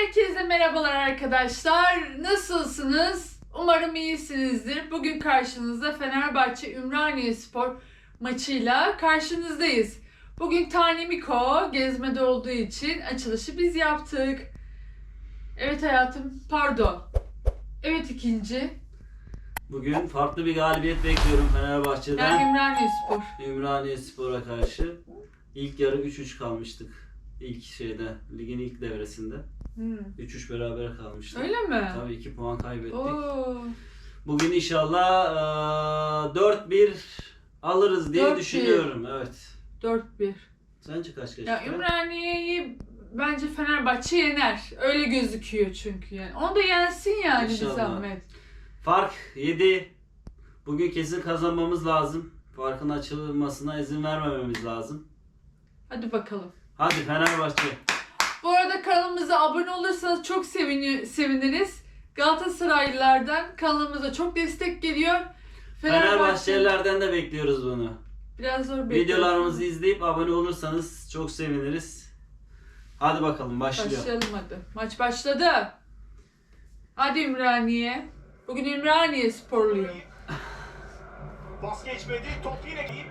Herkese merhabalar arkadaşlar. Nasılsınız? Umarım iyisinizdir. Bugün karşınızda Fenerbahçe Ümraniye Spor maçıyla karşınızdayız. Bugün Tane Miko gezmede olduğu için açılışı biz yaptık. Evet hayatım, pardon. Evet ikinci. Bugün farklı bir galibiyet bekliyorum Yani Fenerbahçe'den. Ümraniye Spor. Ümraniye Spor'a karşı. İlk yarı 3-3 kalmıştık. İlk şeyde, ligin ilk devresinde. Hmm. 3-3 beraber kalmıştık. Öyle mi? Tabii 2 puan kaybettik. Oo. Bugün inşallah eee, 4-1 alırız diye 4-1. düşünüyorum. Evet. 4-1. Sence kaç kaç? Ya? Ümraniye'yi bence Fenerbahçe yener. Öyle gözüküyor çünkü yani. Onu da yensin yani bir İnşallah. zahmet. Fark 7. Bugün kesin kazanmamız lazım. Farkın açılmasına izin vermememiz lazım. Hadi bakalım. Hadi Fenerbahçe. Bu arada kanalımıza abone olursanız çok sevini- seviniriz. Galatasaraylılardan kanalımıza çok destek geliyor. Fenerbahçelilerden de bekliyoruz bunu. biraz zor bekliyoruz. Videolarımızı izleyip abone olursanız çok seviniriz. Hadi bakalım başlıyor. Başlayalım hadi. Maç başladı. Hadi Ümraniye. Bugün Ümraniye sporluyum. Pas geçmedi, top yine giyip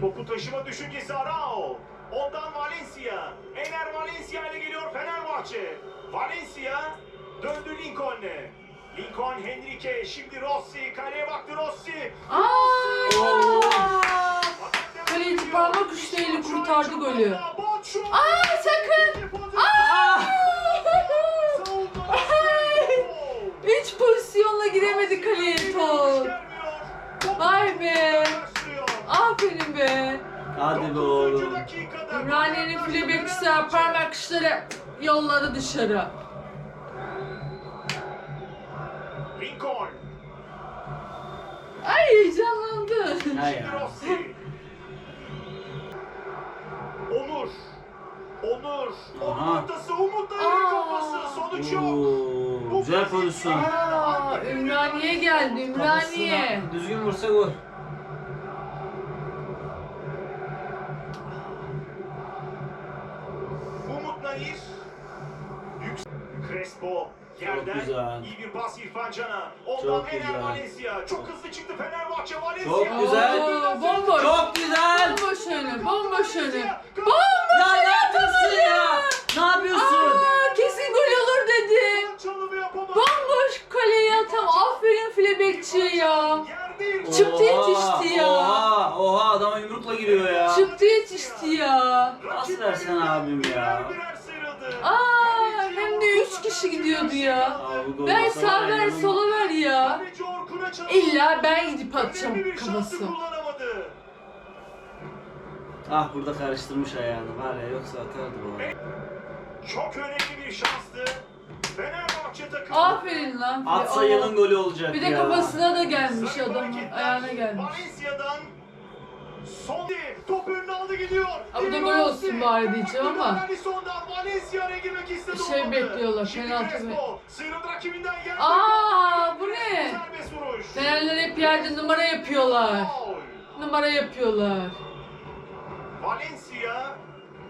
topu taşıma düşüncesi Arao. Ondan Valencia. Ener Valencia ile geliyor Fenerbahçe. Valencia döndü Lincoln'e. Lincoln Henrique, şimdi Rossi, kaleye baktı Rossi. Aa! Kaleci parmak uçlarıyla kurtardı golü. Aa sakın! Aa! Hiç pozisyonla giremedi kaleye top. Vay be. Aferin be. Hadi be oğlum. Ümraniye'nin filebekçisi parmak uçları yolladı dışarı. Lincoln. Ay heyecanlandı. Hay Şimdi ya. Rossi. Onur. Onur. Onun Aha. ortası Umut da Aa. kafası. Sonuç yok. Oo, güzel pozisyon. Aa, Ümraniye geldi Ümraniye. Kafasına Düzgün vursa gol. İrfan Can'a. Ondan Çok Ener güzel. Valencia. Çok hızlı çıktı Fenerbahçe Valencia. Çok güzel. Oo, bomboş. Çok güzel. Bomboş önü, bomboş. Ya ne yapıyorsun ya? Ne yapıyorsun? Aa, kesin gol olur dedim. Bomboş kaleye atam. Aferin filebekçiye ya. Çıktı yetişti ya. Oha, oha adama yumrukla giriyor ya. Çıktı yetişti ya. Pas versene abim ya. Aa, üç kişi gidiyordu ya. Olsa sağ ver sola ver ya. İlla ben gidip atacağım kafası. kullanamadı. Ah burada karıştırmış ayağını var ya yoksa atardı bu. Çok önemli bir şanstı. Fenerbahçe takımı. Aferin lan. Atsa yılın golü olacak Bir de ya. kafasına da gelmiş adamın ayağına gelmiş. Valencia'dan son top önüne aldı gidiyor. Ha, bu da gol olsun bari diyeceğim ama. Alisson'dan Valencia'ya girmek istedi. Şey olmadı. bekliyorlar, Şimdi penaltı Crespo sıyrıldı rakibinden geldi. Aa, bu ne? Serbest vuruş. Fenerler hep yerde numara yapıyorlar. Numara yapıyorlar. Valencia.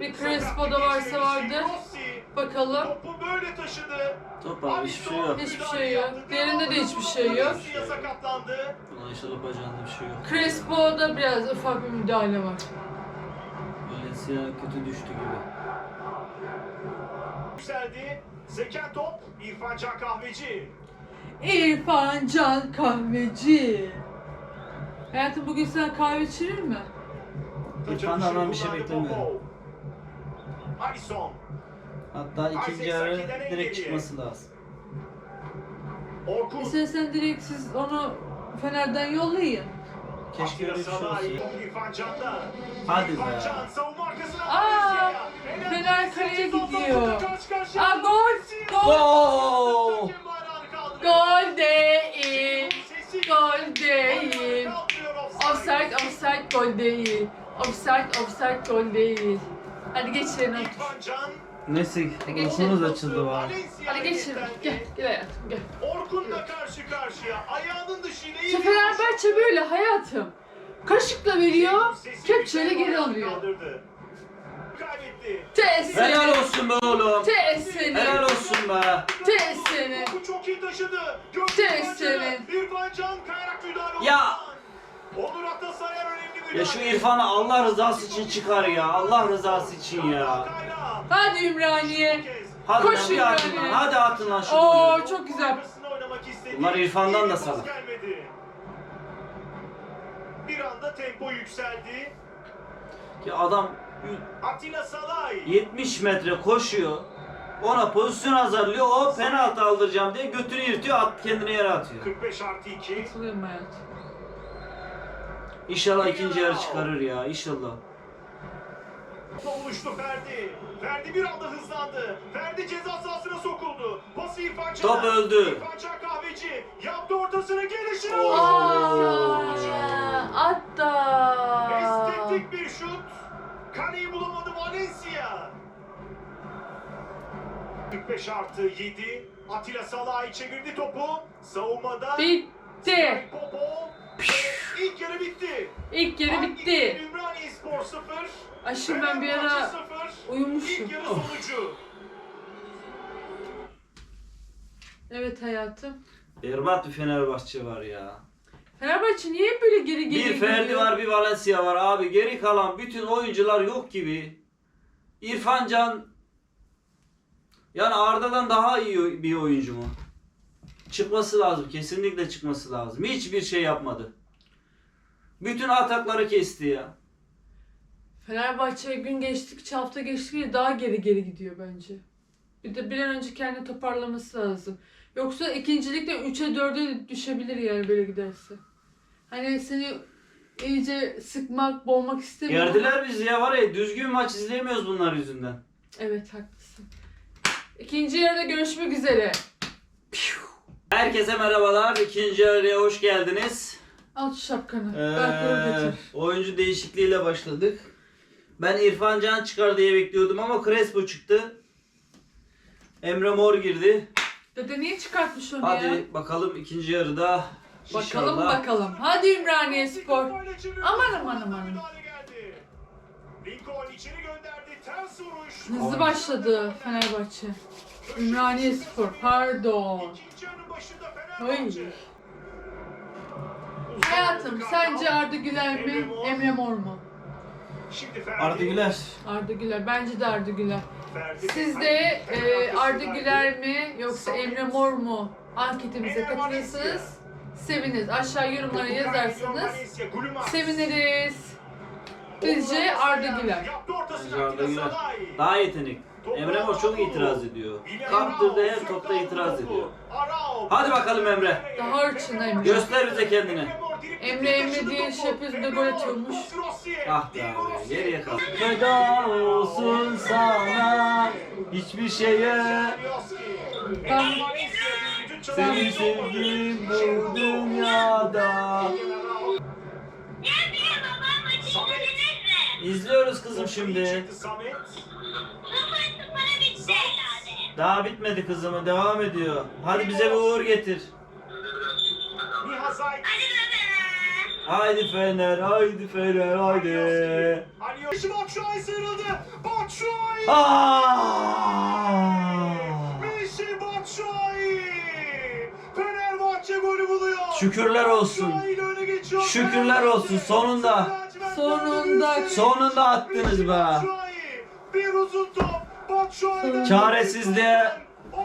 Bir Crespo da varsa vardır. Rossi. Bakalım. Topu böyle taşıdı. Top abi hiçbir şey yok. Hiçbir şey yok. Diğerinde de hiçbir şey yok. Valencia sakatlandı. Buna inşallah bacağında bir şey yok. Crespo'da biraz ufak bir müdahale var. Valencia kötü düştü gibi. Yükseldi. Seken top. İrfan Can Kahveci. İrfan Can Kahveci. Hayatım bugün sen kahve içirir mi? İrfan'dan ben bir şey beklemiyorum. Alisson. Hatta ikinci yarı direkt çıkması lazım. Orkun. İstersen direkt siz onu Fener'den yollayın. Keşke öyle bir şey. Hadi be. Can savunma arkasına Aa. Fener kaleye gidiyor. Karşı karşıya. Aa, gol, gol. Gol! Değil. Gol değil. Offside, offside gol değil. Offside, offside gol değil. Hadi geç yerine. Neyse uykumuz açıldı var. Hadi geç yerine. Gel, gel hayatım gel. Orkun'la karşı karşıya. Ayağının dışıyla iyi Fenerbahçe böyle hayatım. Kaşıkla veriyor, kepçeyle geri alıyor. Geldi. Tes Helal seni. olsun be oğlum. Seni. Helal olsun be. Tes seni. Topu çok iyi taşıdı. Tes Gökçe seni. İrfan Can kayarak müdahale Ya. Onur Atasayer önemli müdahale. Ya şu İrfan'ı Allah rızası için çıkar ya. Allah rızası için ya. Hadi Ümraniye. Hadi Koş lan bir atın lan. Hadi atın lan şu Oo golü. çok güzel. Arkasına oynamak istedi. Bunlar İrfan'dan İyi bir da pas salak. gelmedi. Bir anda tempo yükseldi. Ya adam. 70 metre koşuyor. Ona pozisyon hazırlıyor. O penaltı aldıracağım diye götünü yırtıyor. At kendini yere atıyor. 45 artı 2. Katılıyorum hayatım. İnşallah ikinci yarı çıkarır ya. İnşallah. Olmuştu Ferdi. Ferdi bir anda hızlandı. Ferdi ceza sahasına sokuldu. Pası İrfan Can'a. Top öldü. İrfan Can kahveci. Yaptı ortasına gelişine. Oo. Aa, hatta. Estetik bir şut. Kaleyi bulamadı Valencia. 45 artı 7. Atilla Salah'ı çevirdi topu. Savunmada. Bitti. Popo. İlk yarı bitti. İlk yarı bitti. Ümraniye Spor 0. Aşkım ben bir ara Fenerbahçe 0. uyumuşum. İlk yarı sonucu. Evet hayatım. Berbat bir Fenerbahçe var ya. Fenerbahçe niye hep böyle geri geri Bir Ferdi gidiyor? var bir Valencia var abi. Geri kalan bütün oyuncular yok gibi. İrfan Can yani Arda'dan daha iyi bir oyuncu mu? Çıkması lazım. Kesinlikle çıkması lazım. Hiçbir şey yapmadı. Bütün atakları kesti ya. Fenerbahçe gün geçtikçe hafta geçtikçe daha geri geri gidiyor bence. Bir de bir an önce kendini toparlaması lazım. Yoksa ikincilikten 3'e 4'e düşebilir yani böyle giderse. Hani seni iyice sıkmak, boğmak istemiyorum. ama- Yerdiler bizi ya var ya düzgün maç izleyemiyoruz bunlar yüzünden. Evet haklısın. İkinci yarıda görüşmek üzere. Herkese merhabalar. İkinci yarıya hoş geldiniz. Al şu şapkanı. Ee, oyuncu değişikliğiyle başladık. Ben İrfan Can çıkar diye bekliyordum ama Crespo çıktı. Emre Mor girdi. Dede niye çıkartmış onu Hadi ya? bakalım ikinci yarıda Bakalım inşallah. bakalım. Hadi Ümraniye Spor. Aman, aman, aman. Müdahale geldi. Lincoln içeri gönderdi. Ters vuruş. Hızlı başladı Fenerbahçe. Ümraniye Spor. Pardon. Oy. Hayatım sence Arda Güler mi? Emre Mor mu? Arda Güler. Arda Güler. Bence de Arda Güler. Ferdi. Siz de e, Arda Güler mi yoksa Emre Mor mu? Anketimize katılırsanız seviniriz. Aşağı yorumlara yazarsanız seviniriz. Bizce Arda Güler. Bence Arda Güler. Daha yetenek. Emre Mor çok itiraz ediyor. Kaptırdığı her topta itiraz ediyor. Hadi bakalım Emre. Daha hırçın Emre. Göster bize kendini. Emre Emre diye şey yapıyoruz, de gol atıyormuş. Ah be abi geriye kal. Feda olsun sana hiçbir şeye Ben seni sevdim bu dünyada. İzliyoruz kızım şimdi. Daha bitmedi kızımı devam ediyor. Hadi bize bir uğur getir. Haydi Fener, haydi Fener, haydi. Ali Batshuayi sıyrıldı. Batshuayi. Michy Batshuayi. Fenerbahçe golü buluyor. Şükürler olsun. Şükürler olsun, sonunda. Sonunda. Sonunda attınız be. Bir uzun top. Çaresizliğe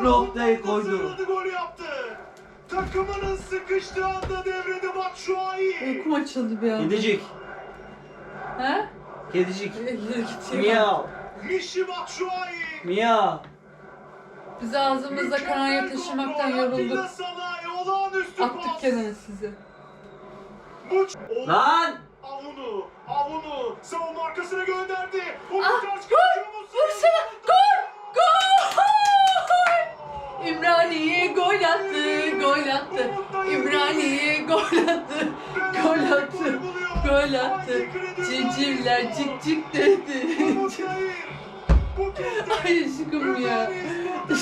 noktayı koydu. Golü yaptı. Takımının sıkıştığı anda devrede Batshuayi. Uykum açıldı bir an. Kedicik, He? kedicik. Miyav, Michy Batshuayi. miyav. Biz ağzımızda kanaya taşımaktan yorulduk. Attık kenara sizi. Lan! Avunu, Avunu savunma arkasına gönderdi. O Ah, gol! Vursana! Gol! Gol! Ümraniye gol attı, gol attı. Ümraniye gol attı, gol attı, gol attı. Civcivler cik cik dedi. Umut Ay aşkım ya.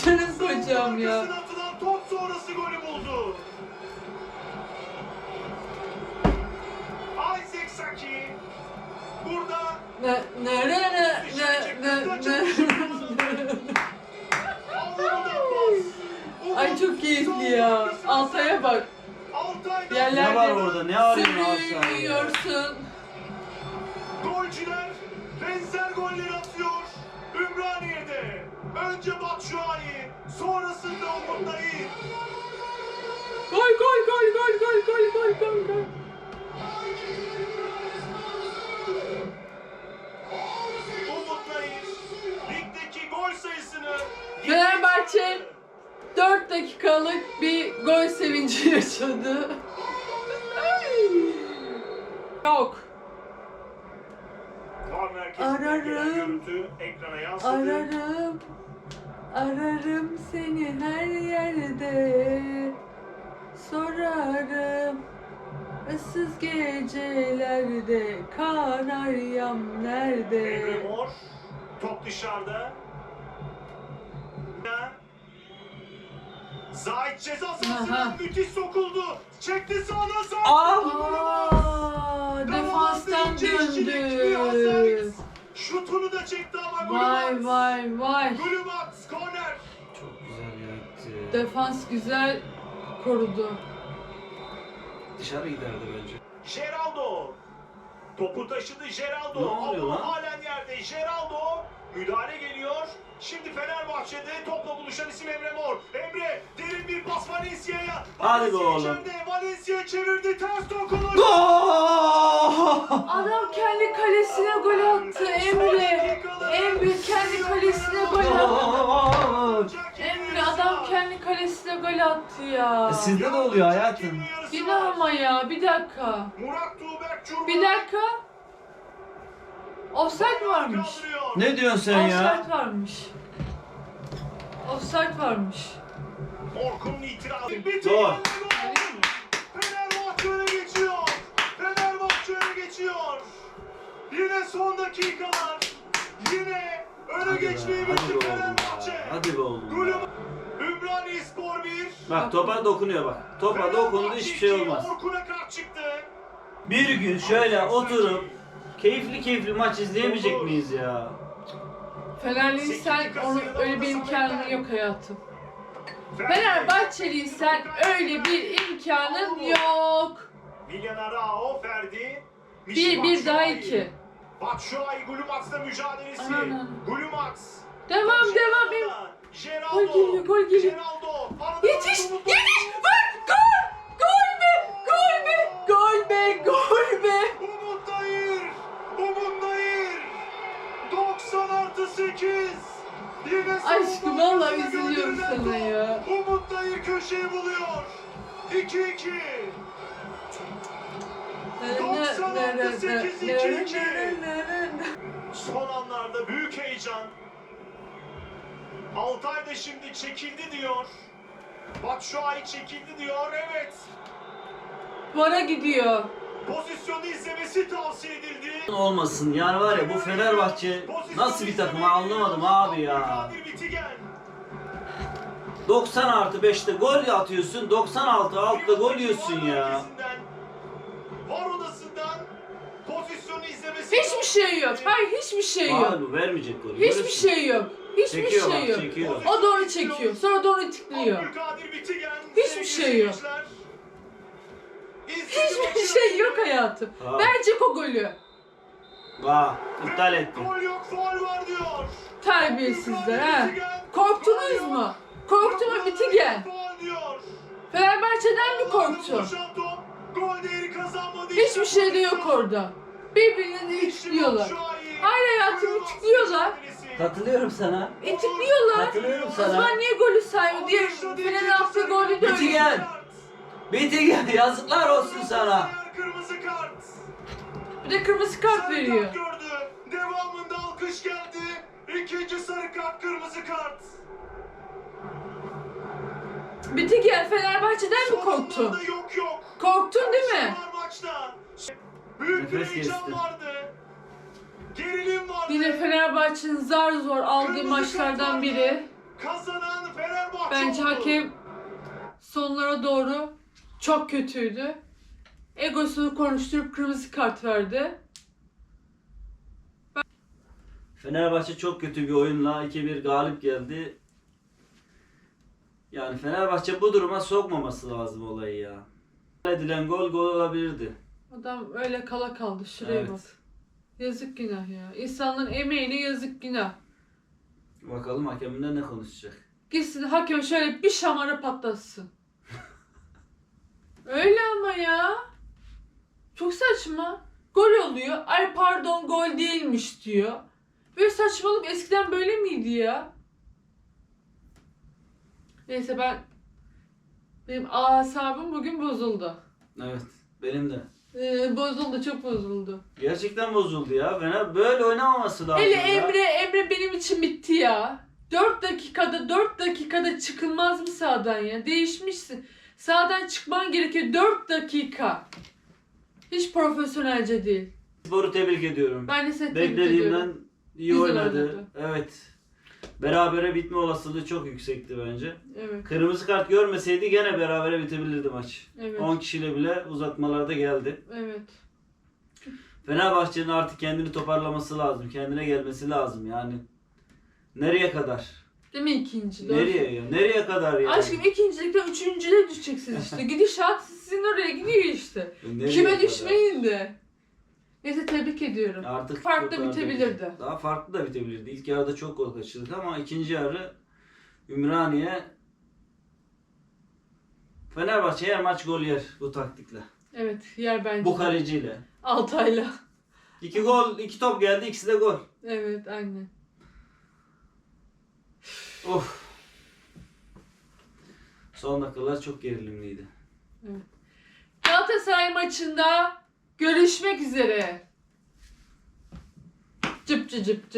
Canım kocam ya. Top sonrası golü buldu. Saki burada Ne ne ne ne ne ne. Umut Ay çok keyifli ya. Altay'a bak. Yerlerde Ne var orada? Ne arıyorsun Altay ya? sürünüyorsun. Golcüler benzer golleri atıyor. Ümraniye'de. Önce Batshuayi, sonrasında Umut Nayir. Gol gol gol gol gol gol gol gol gol. Umut Nayir ligdeki gol sayısını Fenerbahçe 4 dakikalık bir gol sevinci yaşadı. Yok. Ararım. Ararım, ararım seni her yerde. Sorarım, ıssız gecelerde kanaryam Emre nerede? Mor top dışarıda. Zahit ceza sahasına Aha. müthiş sokuldu. Çekti sağdan Zahit. Aa! Defanstan döndü. Şutunu da çekti ama Vay Gulümat. vay vay. Gulümat korner. Çok güzel yönetti. Defans güzel korudu. Dışarı giderdi bence. Geraldo. Topu taşıdı Geraldo. Ne oluyor lan? halen yerde Geraldo. Müdahale geliyor. Şimdi Fenerbahçe'de topla buluşan isim Emre Mor. Emre derin bir pas Valencia'ya. Hadi be Valencia oğlum. içeride. Valencia çevirdi ters dokunuş. Gol! Adam kendi kalesine gol attı Emre. Emre kendi kalesine gol attı. Emre adam kendi kalesine gol attı ya. E, Sizde de oluyor hayatım. Yine ama ya bir dakika. Murat Tuğberk Çurban. Bir dakika. Offside varmış. Kaldırıyor. Ne diyorsun sen ya? Offside varmış. Offside varmış. Orkun'un itirazı. Gol. Fenerbahçe öne geçiyor. Fenerbahçe öne geçiyor. Yine son dakikalar. Yine öne Hadi be, geçmeyi hadi oğlum Fenerbahçe. Hadi be oğlum ya. Ümraniye Spor 1. Bak topa dokunuyor bak. Topa dokundu hiçbir şey olmaz. Orkun'a çıktı. Bir gün şöyle oturup keyifli keyifli maç izleyemeyecek miyiz ya? Fenerliysen onu öyle bir imkanın yok hayatım. Fenerbahçeliysen öyle bir imkanın yok. Willian Arao, Ferdi. Bir bir daha iki. Batshuayi Gulumats'la mücadelesi. Aman. Gulumats. Devam devam. Geraldo. Gol geliyor, gol geliyor. Geraldo. Yetiş yetiş vur gol gol be gol be gol be gol be. Umut Nayır. Umut Nayır. 90 artı 8. Yine Aşkım arkasına üzülüyorum sana ya. Umut Nayır köşeyi buluyor. 2-2. Son anlarda büyük heyecan. Altay da şimdi çekildi diyor. Batshuayi çekildi diyor. Evet. Vara gidiyor. Pozisyonu izlemesi tavsiye edildi. Olmasın yani var ya bu Fenerbahçe nasıl bir takım anlamadım abi ya. Abdülkadir Bitigen. 90 artı 5'te gol atıyorsun 96 altta gol yiyorsun ya. Var odasından pozisyonu izlemesi. Hiçbir şey yok. Hayır hiçbir şey yok. Abi vermeyecek golü. Hiçbir şey yok. Hiçbir Çekiyor şey yok. çekiyor. O da onu çekiyor. Sonra da onu tıklıyor. Abdülkadir Bitigen. Hiçbir şey yok. Hiçbir şey yok hayatım. Ha. Verecek o golü. Vah iptal etti. Gol yok, faul var diyor. Terbiyesizler ha. Korktunuz mu? Korktu mu Bitigen? Faul diyor. Fenerbahçe'den mi korktu? Boşan top, Gol değeri kazanmadı. Hiçbir şey de yok orada. Birbirini itikliyorlar. Hayır hayatım itikliyorlar. Katılıyorum sana. İtikliyorlar. Katılıyorum O sana. zaman niye golü saymıyor? Diğer Fener'in attığı golü de öyle. Bitigen. Bitigen yazıklar olsun sana. Kırmızı kart. Bir de kırmızı kart Sarı veriyor. kart gördü. Devamında alkış geldi. İkinci sarı kart, kırmızı kart. Bitigen Fenerbahçe'den mi Son korktu? yok yok. Korktun değil mi? Maçta. Büyük bir heyecan kesti. vardı. Gerilim vardı. Yine Fenerbahçe'nin zar zor aldığı Kırmızı maçlardan biri. Kazanan Fenerbahçe Bence oldu. hakem sonlara doğru çok kötüydü. Egosunu konuşturup kırmızı kart verdi. Fenerbahçe çok kötü bir oyunla 2-1 galip geldi. Yani Fenerbahçe bu duruma sokmaması lazım olayı ya. Edilen gol gol olabilirdi. Adam öyle kala kaldı. Şuraya Evet. bak. Yazık günah ya. İnsanların emeğine yazık günah. Bakalım hakemler ne konuşacak. Gitsin hakem şöyle bir şamara patlatsın. Öyle ama ya. Çok saçma. Gol oluyor. Ay pardon gol değilmiş diyor. Böyle saçmalık eskiden böyle miydi ya? Neyse ben benim asabım bugün bozuldu. Evet. Benim de. Ee, bozuldu çok bozuldu. Gerçekten bozuldu ya. Fener böyle oynamaması lazım Hele ya. Emre Emre benim için bitti ya. 4 dakikada 4 dakikada çıkılmaz mı sağdan ya? Değişmişsin. Sağdan çıkman gerekiyor 4 dakika. Hiç profesyonelce değil. Sporu tebrik ediyorum. Ben de seni tebrik ediyorum. Beklediğimden iyi Güzel oynadı. oynadı. Evet. Berabere bitme olasılığı çok yüksekti bence. Evet. Kırmızı kart görmeseydi gene berabere bitebilirdi maç. Evet. 10 kişiyle bile uzatmalarda geldi. Evet. Fenerbahçe'nin artık kendini toparlaması lazım. Kendine gelmesi lazım yani. Nereye kadar? Değil mi ikinci? Doğru. Nereye ya? Nereye kadar ya? Aşkım ikincilikten üçüncüye düşeceksiniz işte. Gidişat sizin oraya gidiyor işte. Nereye Kime kadar? düşmeyin de. Neyse tebrik ediyorum. Artık Farklı bitebilirdi. Daha farklı da bitebilirdi. İlk yarıda çok gol kaçırdık ama ikinci yarı Ümraniye Fenerbahçe her maç gol yer bu taktikle. Evet yer bence. Bu kaleciyle. Altay'la. İki gol, iki top geldi, ikisi de gol. Evet aynen. Of. Son dakikalar çok gerilimliydi. Galatasaray maçında görüşmek üzere. Cıp cıp cıp cıp.